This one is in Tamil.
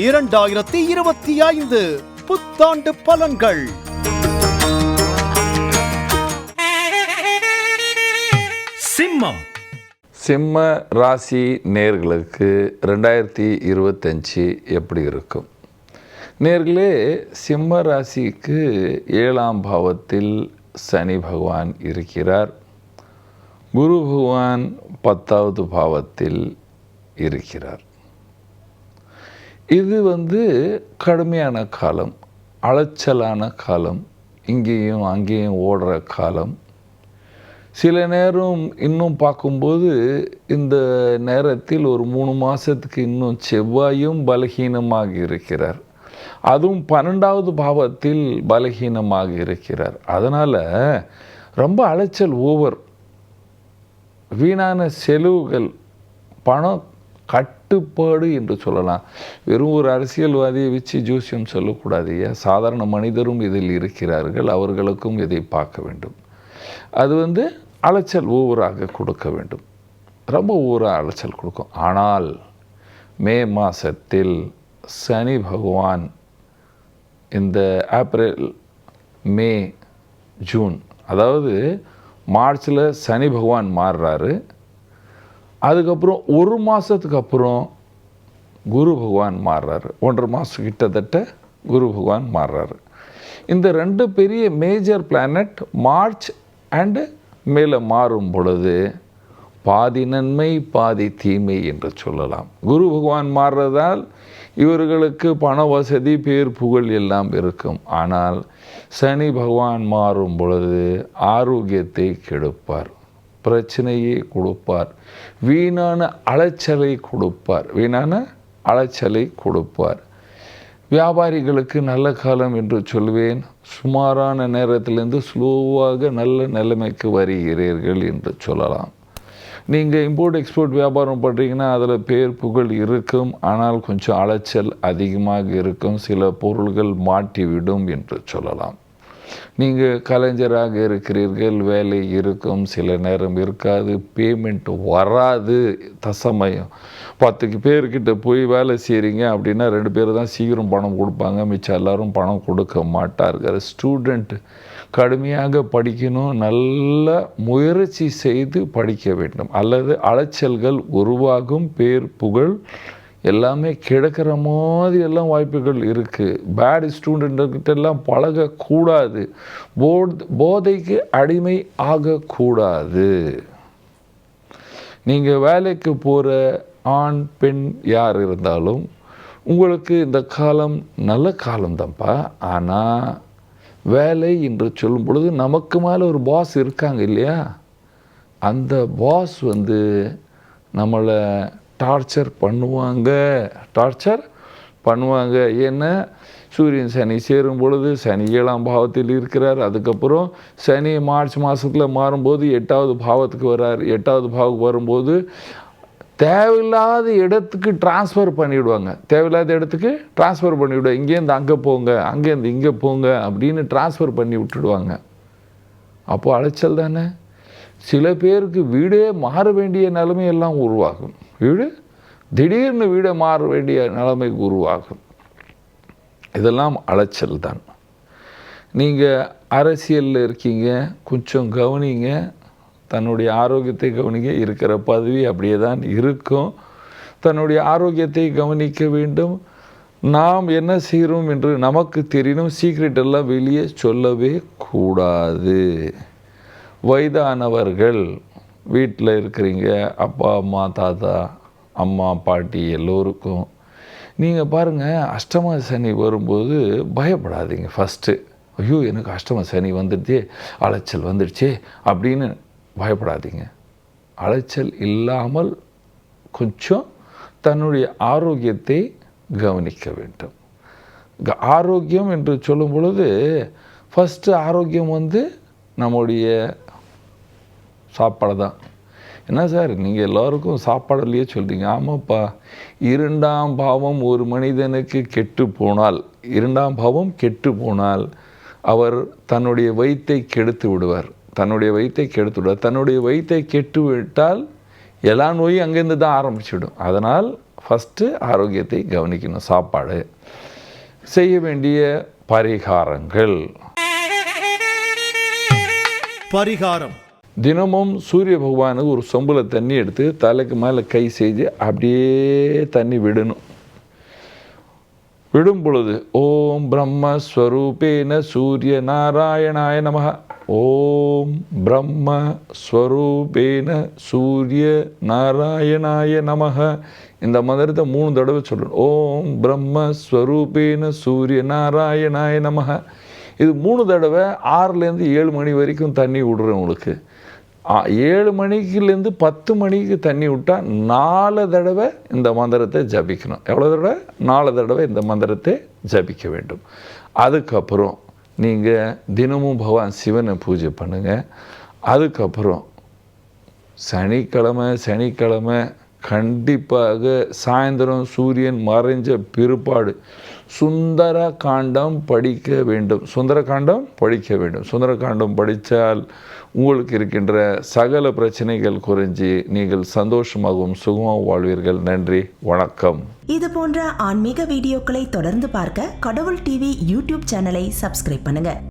இரண்டாயிரத்தி இருபத்தி ஐந்து புத்தாண்டு பலன்கள். சிம்மம். சிம்ம ராசி நேர்களுக்கு ரெண்டாயிரத்தி இருபத்தஞ்சி எப்படி இருக்கும்? நேர்களே சிம்ம ராசிக்கு ஏழாம் பாவத்தில் சனி பகவான் இருக்கிறார். குரு பகவான் பத்தாவது பாவத்தில் இருக்கிறார். இது வந்து கடுமையான காலம் அலைச்சலான காலம் இங்கேயும் அங்கேயும் ஓடுற காலம். சில நேரம் இன்னும் பார்க்கும்போது இந்த நேரத்தில் ஒரு மூணு மாதத்துக்கு இன்னும் செவ்வாயும் பலகீனமாக இருக்கிறார். அதுவும் பன்னெண்டாவது பாவத்தில் பலகீனமாக இருக்கிறார். அதனால் ரொம்ப அலைச்சல் ஓவர் வீணான செலவுகள் பணம் கட்டுப்பாடு என்று சொல்லலாம். வெறும் ஒரு அரசியல்வாதியை வச்சு ஜோசியம் சொல்லக்கூடாது சாதாரண மனிதரும் இதில் இருக்கிறார்கள். அவர்களுக்கும் இதை பார்க்க வேண்டும். அது வந்து அலைச்சல் ஓவராக கொடுக்க வேண்டும். ரொம்ப ஓவராக அலைச்சல் கொடுக்கும். ஆனால் மே மாதத்தில் சனி பகவான் இந்த ஏப்ரல் மே ஜூன் அதாவது மார்ச்சில் சனி பகவான் மாறுறாரு. அதுக்கப்புறம் ஒரு மாதத்துக்கு அப்புறம் குரு பகவான் மாறுறாரு. ஒன்றரை மாதம் கிட்டத்தட்ட குரு பகவான் மாறுறாரு. இந்த ரெண்டு பெரிய மேஜர் பிளானட் மார்ச் அண்டு மேலே மாறும் பொழுது பாதி நன்மை பாதி தீமை என்று சொல்லலாம். குரு பகவான் மாறுறதால் இவர்களுக்கு பண வசதி பேர் புகழ் எல்லாம் இருக்கும். ஆனால் சனி பகவான் மாறும் பொழுது ஆரோக்கியத்தை கெடுப்பார். பிரச்சனையை கொடுப்பார். வீணான அலைச்சலை கொடுப்பார். வீணான அலைச்சலை கொடுப்பார். வியாபாரிகளுக்கு நல்ல காலம் என்று சொல்வேன். சுமாரான நேரத்திலிருந்து ஸ்லோவாக நல்ல நிலைமைக்கு வருகிறீர்கள் என்று சொல்லலாம். நீங்கள் இம்போர்ட் எக்ஸ்போர்ட் வியாபாரம் பண்ணுறீங்கன்னா அதில் பேர் புகழ் இருக்கும். ஆனால் கொஞ்சம் அலைச்சல் அதிகமாக இருக்கும். சில பொருள்கள் மாட்டிவிடும் என்று சொல்லலாம். நீங்கள் கலைஞராக இருக்கிறீர்கள் வேலை இருக்கும் சில நேரம் இருக்காது பேமெண்ட் வராது தசமயம். பத்துக்கு பேர்கிட்ட போய் வேலை செய்கிறீங்க அப்படின்னா ரெண்டு பேர் தான் சீக்கிரம் பணம் கொடுப்பாங்க மிச்சம் எல்லோரும் பணம் கொடுக்க மாட்டார்கள். ஸ்டூடெண்ட் கடுமையாக படிக்கணும் நல்ல முயற்சி செய்து படிக்க வேண்டும். அல்லது அலைச்சல்கள் உருவாகும் பேர் புகழ் எல்லாமே கிடக்கிற மாதிரி எல்லாம் வாய்ப்புகள் இருக்குது பேட் ஸ்டூடெண்ட்டுக்கிட்ட எல்லாம் பழகக்கூடாது. போத் போதைக்கு அடிமை ஆகக்கூடாது. நீங்கள் வேலைக்கு போகிற ஆண் பெண் யார் இருந்தாலும் உங்களுக்கு இந்த காலம் நல்ல காலம்தான்ப்பா. ஆனால் வேலை என்று சொல்லும் பொழுது நமக்கு மேலே ஒரு பாஸ் இருக்காங்க இல்லையா? அந்த பாஸ் வந்து நம்மளை டார்ச்சர் பண்ணுவாங்க. டார்ச்சர் பண்ணுவாங்க. ஏன்னா சூரியன் சனி சேரும் பொழுது சனி ஏழாம் பாவத்தில் இருக்கிறார். அதுக்கப்புறம் சனி மார்ச் மாதத்தில் மாறும்போது எட்டாவது பாவத்துக்கு வர்றார். எட்டாவது பாவத்துக்கு வரும்போது தேவையில்லாத இடத்துக்கு டிரான்ஸ்ஃபர் பண்ணிவிடுவாங்க தேவையில்லாத இடத்துக்கு டிரான்ஸ்ஃபர் பண்ணிவிடுவாங்க இங்கேருந்து அங்கே போங்க அங்கேருந்து இங்கே போங்க அப்படின்னு டிரான்ஸ்ஃபர் பண்ணி விட்டுடுவாங்க. அப்போது அலைச்சல் தானே? சில பேருக்கு வீடே மாற வேண்டிய நிலைமை எல்லாம் உருவாகும். வீடு திடீர்னு வீடை மாற வேண்டிய நிலைமைக்கு உருவாகும். இதெல்லாம் அலைச்சல் தான். நீங்கள் அரசியலில் இருக்கீங்க கொஞ்சம் கவனிங்க தன்னுடைய ஆரோக்கியத்தை கவனிக்க இருக்கிற பதவி அப்படியே தான் இருக்கும். தன்னுடைய ஆரோக்கியத்தை கவனிக்க வேண்டும். நாம் என்ன செய்கிறோம் என்று நமக்கு தெரியணும் சீக்ரெட் எல்லாம் வெளியே சொல்லவே கூடாது. வயதானவர்கள் வீட்டில் இருக்கிறீங்க அப்பா அம்மா தாத்தா அம்மா பாட்டி எல்லோருக்கும். நீங்கள் பாருங்கள் அஷ்டம சனி வரும்போது பயப்படாதீங்க ஃபஸ்ட்டு ஐயோ எனக்கு அஷ்டம சனி வந்துடுச்சே அலைச்சல் வந்துடுச்சே அப்படின்னு பயப்படாதீங்க. அலைச்சல் இல்லாமல் கொஞ்சம் தன்னுடைய ஆரோக்கியத்தை கவனிக்க வேண்டும். க- ஆரோக்கியம் என்று சொல்லும் பொழுது ஃபஸ்ட்டு ஆரோக்கியம் வந்து நம்முடைய சாப்பாடு தான் என்ன சார் நீங்கள் எல்லாருக்கும் சாப்பாடுலையே சொல்கிறீங்க ஆமாப்பா இரண்டாம் பாவம் ஒரு மனிதனுக்கு கெட்டு போனால் இரண்டாம் பாவம் கெட்டு போனால் அவர் தன்னுடைய வயிற்றை கெடுத்து விடுவார். தன்னுடைய வயிற்றை கெடுத்து விடுவார். தன்னுடைய வயிற்றை கெட்டு விட்டால் எல்லா நோயும் அங்கேருந்து தான் ஆரம்பிச்சிடும். அதனால் ஃபஸ்ட்டு ஆரோக்கியத்தை கவனிக்கணும் சாப்பாடு. செய்ய வேண்டிய பரிகாரங்கள். பரிகாரம். தினமும் சூரிய பகவானுக்கு ஒரு சொம்பில் தண்ணி எடுத்து தலைக்கு மேலே கை செஞ்சு அப்படியே தண்ணி விடணும். விடும் பொழுது ஓம் பிரம்மஸ்வரூபேன சூரிய நாராயணாய நமக ஓம் பிரம்ம ஸ்வரூபேன சூரிய நாராயணாய நமக இந்த மந்திரத்தை மூணு தடவை சொல்லணும். ஓம் பிரம்ம ஸ்வரூபேன சூரிய நாராயணாய நமக இது மூணு தடவை ஆறுலேருந்து ஏழு மணி வரைக்கும் தண்ணி விடுறேன் உங்களுக்கு. ஏழு மணிக்குலேருந்து பத்து மணிக்கு தண்ணி விட்டால் நாலு தடவை இந்த மந்திரத்தை ஜபிக்கணும். எவ்வளோ தடவை? நாலு தடவை இந்த மந்திரத்தை ஜபிக்க வேண்டும். அதுக்கப்புறம் நீங்கள் தினமும் பகவான் சிவனை பூஜை பண்ணுங்கள் அதுக்கப்புறம் சனிக்கிழமை சனிக்கிழமை கண்டிப்பாக சாயந்தரம் சூரியன் மறைஞ்ச பிற்பாடு சுந்தர காண்டம் படிக்க வேண்டும். சுந்தர காண்டம் படிக்க வேண்டும். சுந்தர காண்டம் படித்தால் உங்களுக்கு இருக்கின்ற சகல பிரச்சனைகள் குறைஞ்சி நீங்கள் சந்தோஷமாகவும் சுகமாகவும் வாழ்வீர்கள். நன்றி. வணக்கம். இது போன்ற ஆன்மீக வீடியோக்களை தொடர்ந்து பார்க்க கடவுள் டிவி யூடியூப் சேனலை சப்ஸ்கிரைப் பண்ணுங்க.